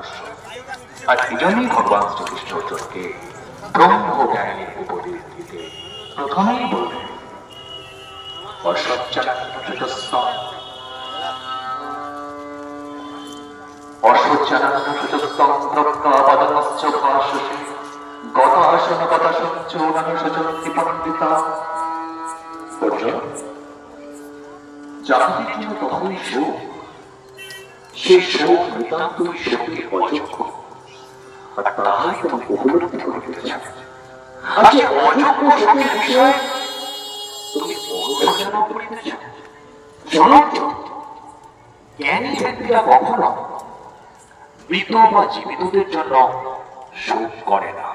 রহস্য আর এই ভগবান শ্রীকৃষ্ণ অর্জুনকে ব্রহ্ম উপদেশ দিতে প্রথমেই বললেন ভাষসে গত আসন পণ্ডিতা অর্জুন যাহাদের তখনই শোক সেই শোক নিতান্তই অযোগ্য আর তাহাই তুমি উপলব্ধি করিতেছ। আর যে অযোগ্য শোকের বিষয়ে তুমি অনুশোচনা জ্ঞানী ব্যক্তিরা কখনো মৃত বা জীবিতদের জন্য শোক করে না।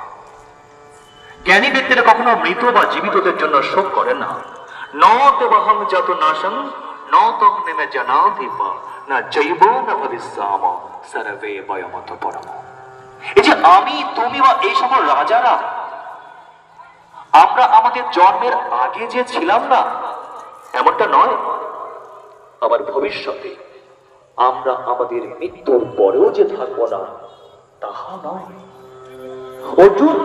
জ্ঞানী ব্যক্তিরা কখনো মৃত বা জীবিতদের জন্য শোক করে না। ন তবহং যত নাশং ন তং নেমে জানাতি বা না জৈব না ভবিষ্যাম সর্বে বয়মত পরম। এই যে আমি, তুমি বা এই সকল রাজারা, আমরা আমাদের জন্মের আগে যে ছিলাম না, এমনটা নয়। আবার ভবিষ্যতে আমরা আমাদের মৃত্যুর পরেও যে থাকব না, তাহা নয়। অর্জুন,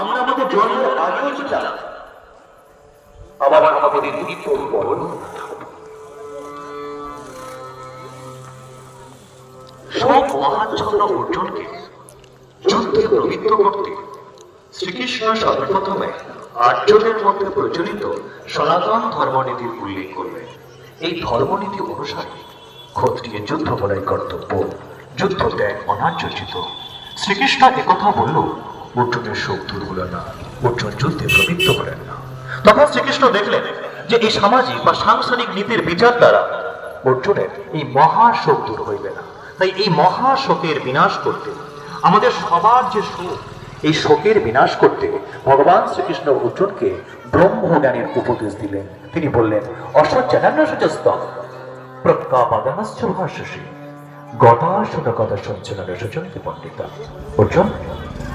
আমরা আমাদের জন্মের আগেও ছিলাম, আবার আমাদের মৃত্যুর পরেও মহাচ্ছন্ন অর্জুনকে যুদ্ধে প্রবৃত্ত করতে শ্রীকৃষ্ণ সর্বপ্রথমে আর্যদের মধ্যে প্রচলিত সনাতন ধর্মনীতির উল্লেখ করবেন। এই ধর্মনীতি অনুসারে ক্ষত্রিয় যুদ্ধ বলাই কর্তব্য, যুদ্ধ ত্যাগ শ্রীকৃষ্ণ একথা বলল অর্জুনের শোক দূর হল না অর্জুন যুদ্ধে প্রবৃত্ত করেন না। তখন শ্রীকৃষ্ণ দেখলেন যে এই সামাজিক বা সাংসারিক নীতির বিচার দ্বারা অর্জুনের এই মহা শোক দূর হইবে না। তাই এই মহা শোকের বিনাশ করতে, আমাদের সবার যে শোক, এই শোকের বিনাশ করতে ভগবান শ্রীকৃষ্ণ অর্জুনকে ব্রহ্মজ্ঞানের উপদেশ দিলেন। তিনি বললেন অসজ্জানান্য সুচস্ত প্রজ্ঞাপাদানশ্চ ভাষসী গদাসুত কথা অর্জুন,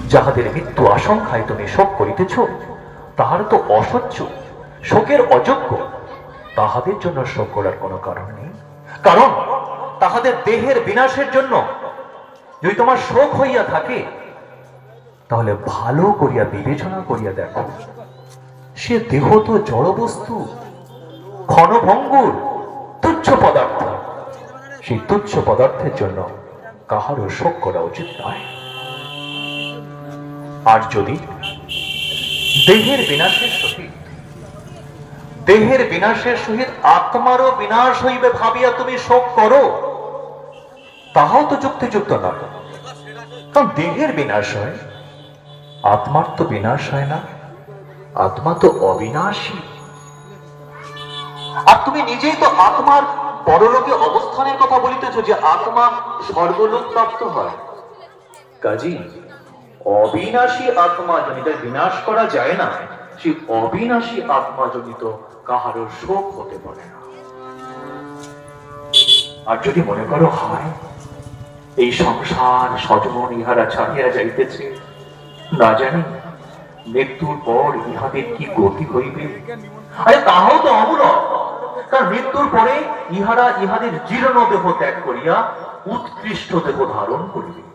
যাহাদের মৃত্যু আশঙ্কায় তুমি শোক করিতেছ, তাহার তো অসহ্য, শোকের অযোগ্য। তাহাদের জন্য শোক করার কোনো কারণ নেই। কারণ তাহাদের দেহের বিনাশের জন্য যদি তোমার শোক হইয়া থাকে, তাহলে ভালো করিয়া বিবেচনা করিয়া দেখো। সে দেহ তো জড় বস্তু ক্ষণভঙ্গুর তুচ্ছ পদার্থ। সেই তুচ্ছ পদার্থের জন্য কাহারও শোক করা উচিত নয়। আর যদি দেহের বিনাশের সহিত, দেহের বিনাশের সহিত আত্মারও বিনাশ হইবে ভাবিয়া তুমি শোক করো তাহাও তো যুক্তিযুক্ত নয় কারণ দেহের বিনাশ হয়, আত্মার তো বিনাশ হয় না, আত্মা তো অবিনাশী। আর তুমি নিজেই তো আত্মার পরলোকে অবস্থানের কথা বলিতেছ যে আত্মা স্বর্গলোক প্রাপ্ত হয়। কাজী, অবিনাশী আত্মা জনিত বিনাশ করা যায় না সেই অবিনাশী আত্মা জনিত কাহারও শোক হতে পারে না। আর যদি মনে করো হয় এই সংসার সজমন ইহারা ছাড়িয়া যাইতেছে। না জানি, মৃত্যুর পর ইহাদের কি গতি হইবে? আরে তাহাও তো অমূলক। কারণ মৃত্যুর পরে ইহারা ইহাদের জীর্ণ দেহ ত্যাগ করিয়া উৎকৃষ্ট দেহ ধারণ করিবে।